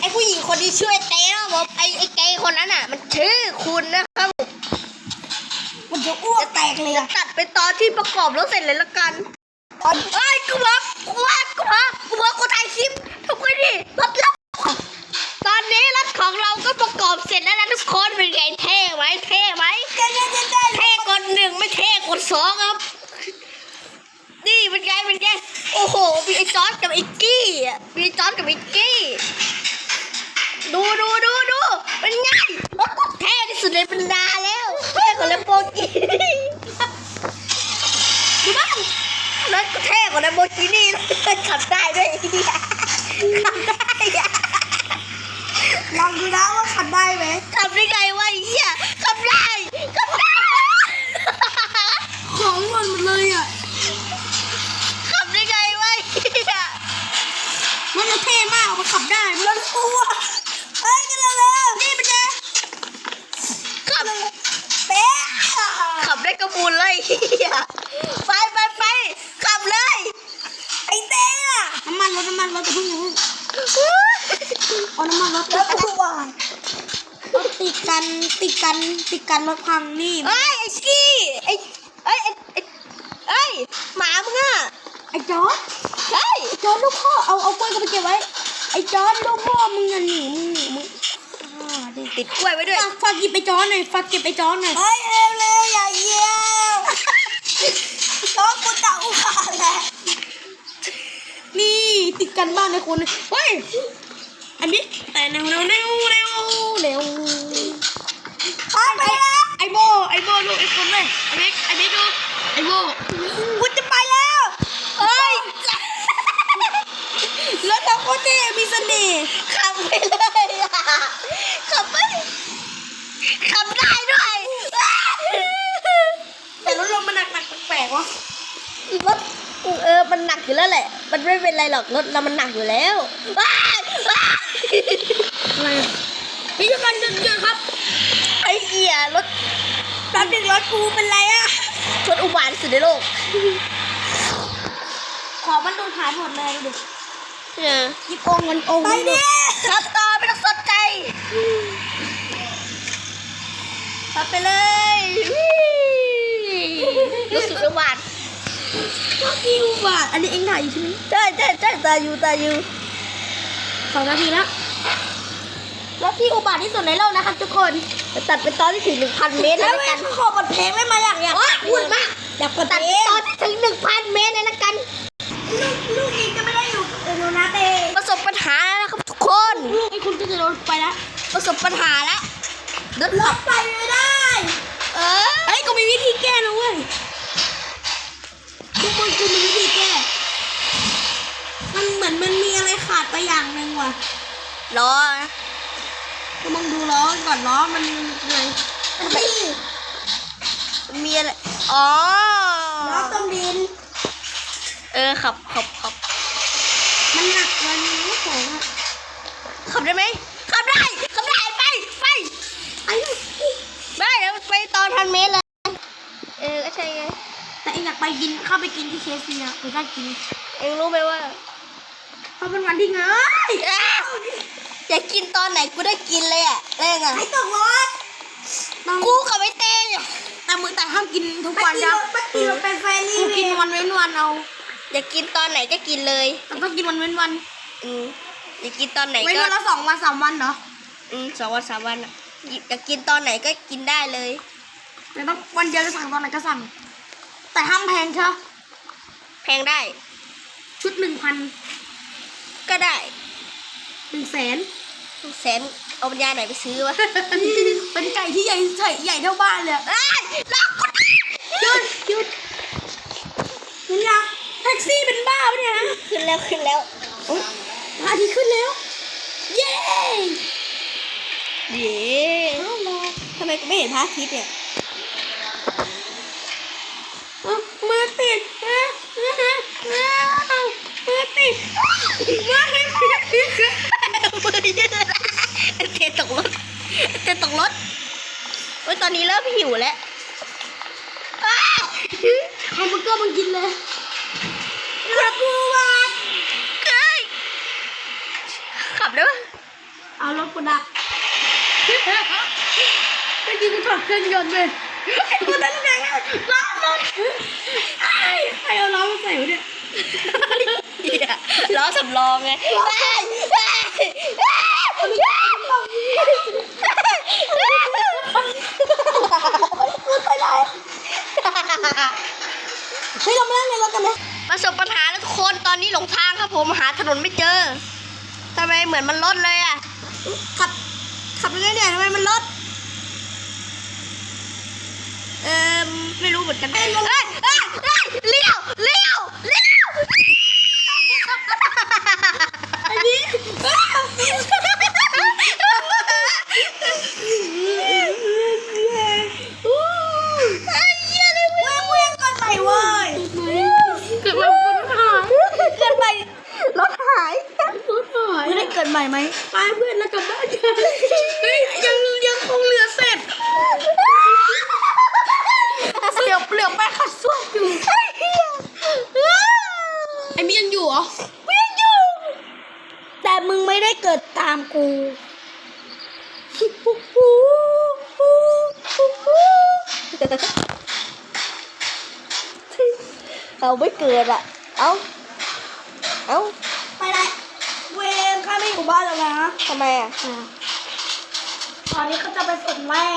ไอ้ผู้หญิงคนที่ช่วยเต้นะครับผมไอ้ไอ้เกย์คนนั้นอะ มันชื่อคุณนะครับผมมันจะอ้วกแตกเลยจะอะตัดไปตอนที่ประกอบรถเสร็จเลยละกันเอ้ยกูบอกกูว่ากูว่ากูว่ากูถ่ายคลิปทุกคนดิรถเราตอนนี้รถของเราก็ประกอบเสร็จแล้วนะทุกคนเป็นไงเท่ไหมเท่ไหมเจ๊เจ๊เจ๊เจ๊เท่กดหนึ่งไม่เท่กดสองครับ นี่เป็นไงเป็นไงโอ้โหมีไอ้จอร์ดกับไอ้กี้มีไอ้จอร์ดกับไอ้กี้ ดูดูดูดูเป็นไงรถกูแท้ที่สุดในบรรดาแล้วแท้กว่าแลมโบกินี่ดูบ้างรถกูแท้กว่าแลมโบกินี่เลยขับได้ด้วยไอ้เหี้ยขับได้อะ ลองดูนะว่าขับได้ไหม ขับได้ไงวะไอ้เหี้ยขับได้ขับได้ ของหล่นหมดเลยอะ ขับได้ไงวะไอ้เหี้ย มันจะเท่มากมันขับได้มันรถอ้วกเฮ้ยกันเร็วๆนี่มันจะ ขับ เป๊ะ ขับได้กระมูลเลยเฮียไปไปไปขับเลย ไอ้เต้อะน้ำมันรถน้ำมันรถจะพึ่งอย่าพึ่ง เอาน้ำมันรถรถอ้วกรถติดกันติดกันติดกันรถพังนี่เอ้ยไอ้สกี้ไอ้เอ้ยไอ้ไอ้เอ้ยหมามึงอะไอ้จอร์ดเฮ้ยจอร์ดลูกพ่อเอาเอากล้วยก็ไปเก็บไว้ไอ้จอร์ดลูกพ่อมึงอะหนีมึงหนีมึงอ่าดิติดกล้วยไว้ด้วยฝากฝากหยิบไปจอร์ดหน่อยฝากเก็บไปจอร์ดหน่อยเฮ้ยเร็วเลยอย่าเยี่ยวจอร์ดกูจะอ้วกแหละนี่ติดกันบ้านในคนเฮ้ย อันนี้แต่เร็วเร็วเร็วเร็วเร็วไปแล้วไอ้โบไอ้โบลูกไอ้คนเลยไอ้เม็กไอ้เม็กดูไอ้โบกูจะไปแล้วเอ้ยรถเราโคตรเท่มีเสน่ห์ขับไปเลยอะขับไปขับได้ด้วยแต่รถเรามันหนักหนักแปลกๆวะรถเออมันหนักอยู่แล้วแหละ มันไม่เป็นไรหรอกรถเรามันหนักอยู่แล้วว้ายว้าย อะไรพี่จะกันหยุดหยุดครับ ไอ้เหี้ยรถแป๊บหนึงรถกูเป็นไรอะชนอุบาทที่สุดในโลก ขอมันโดนหายหมดเลยดูเออยิบองเงินองไปดิขับต่อไม่ต้องสนใจขับไปเลยรู้สึกอุบาทว่ากิวบาทอันนี้เองถ่ายอยู่ใช่ไหมใช่ใช่ใช่ตาอยู่ตาอยู่สองนาทีแล้ว รถที่อุบาทที่สุดในโลกนะครับทุกคนจะตัดเป็นตอนที่ถึงหนึ่งพันเมตรแล้แล้ววไม่กันขอบทเพลงได้ไหมอยากอยากโอ๊ยพูดมากอยากกดตัดเพลเป็นงตอนที่ถึงหนึ่งพันเมตรเลยละกันลูกลูกอีกจะไม่ได้อยู่เออโดนาเต้ประสบปัญหาแล้วนะครับทุกคนลูกไอ้คุณก็จะโดนไปแล้วประสบปัญหาแล้วรถรขับถไปไม่ได้ เออเฮ้ยกูมีวิธีแก้นะเว้ยทุกคนกูมีวิธีแก้มันเหมือนมันมีอะไรขาดไปอย่างหนึ่งว่ะล้อ ก็มองดูล้อก่อนล้อมันไงทำไมมีอะไร อ๋อ ล้อตรงดิน เออขับขับขับมันหนักเลยนี่ของอะขับได้ไหมขับได้ขับได้ไปไปไอ้ไม่เดี๋ยวไปตอนพันเมตรเลยเออก็ใช่ไงแต่เองอยากไปกินเข้าไปกินที่เคฟซีอะไปได้กิน เองรู้ไหมว่าเพราะเป็นวันที่เงย อ้าวอยากกินตอนไหนกูได้กินเลยอะเร่งอะให้ตกรถต้องกูกับไอ้เต้นแต่มือแต่ห้ามกินทุกวันนะปกติมันเป็นแฟนนี่กูกินวันเว้นวันเอาอยากกินตอนไหนก็กินเลยแต่ต้องกินวันเว้นวันอืมอยากกินตอนไหนเว้นก็วันละสองวันสามวันเหรออืมสองวันสามวันอะอยากกินตอนไหนก็กินได้เลยแต่ต้องวันเดียวจะสั่งตอนไหนก็สั่ง แต่ห้ามแพงเชียวแพงได้ ชุดหนึ่งพันก็ได้หนึ่งแสน แสนเอาปัญญาไหนไปซื้อวะเป็นไก่ที่ใหญ่ใหญ่ใหญ่เท่าบ้านเลยอะเอ้ยล็อกกูได้หยุดหยุดเห็นยังแท็กซี่เป็นบ้าปะเนี่ยฮะขึ้นแล้วขึ้นแล้วโอ๊ยพระอาทิตย์ขึ้นแล้ว เย้เย้ทำไมกูไม่เห็นพระอาทิตย์เนี่ยเอามือติดเอ้าเอ้าเอ้ามือติดมือติด มือยืดเทตกรถ เทตกรถโอ้ยตอนนี้เริ่มหิวแล้วอ้าวแฮมเบอร์เกอร์มึงกินเลยกระปูวาดเฮ้ยขับได้ปะเอารถกูดักไอ้จริงกูถอดเครื่องยนต์เลยไอ้กูนั่นไงล้อรถไอ้ใครเอาล้อมาใส่วะเนี่ยเหี้ยล้อสำรองไง กูไปไหนเฮ้ยเรามา เล่นในรถกันไหมประสบปัญหาแล้วทุกคนตอนนี้หลงทางครับผมหาถนนไม่เจอทำไมเหมือนมันลดเลยอะขับขับไปเรื่อยๆทำไมมันรถเออไม่รู้เหมือนกันเอ้ยเอ้ยเอ้ยเลี้ยวเลี้ยวเลี้ยว ไอ้นี่ ไอ้เหี้ยเลย เว้ยเว้ยก่อนใหม่เว้ย เกิดมาปัญหาเกิดไปรถหาย รถหาย ไม่ได้เกิดใหม่ไหมไปเพื่อนแล้วกลับบ้านกันเฮ้ยยังยังคงเหลือเศษเหลือเหลือแป้งขัดส้วมอยู่ไอ้มียังอยู่เหรอไม่ได้อยู่ แต่มึงไม่ได้เกิดตามกูเราไม่เกิดอะ เอ้า เอ้า ไปไหนเวร ข้าไม่อยู่บ้านแล้วนะทำไมอะ ตอนนี้เขาจะไปฝึกแม่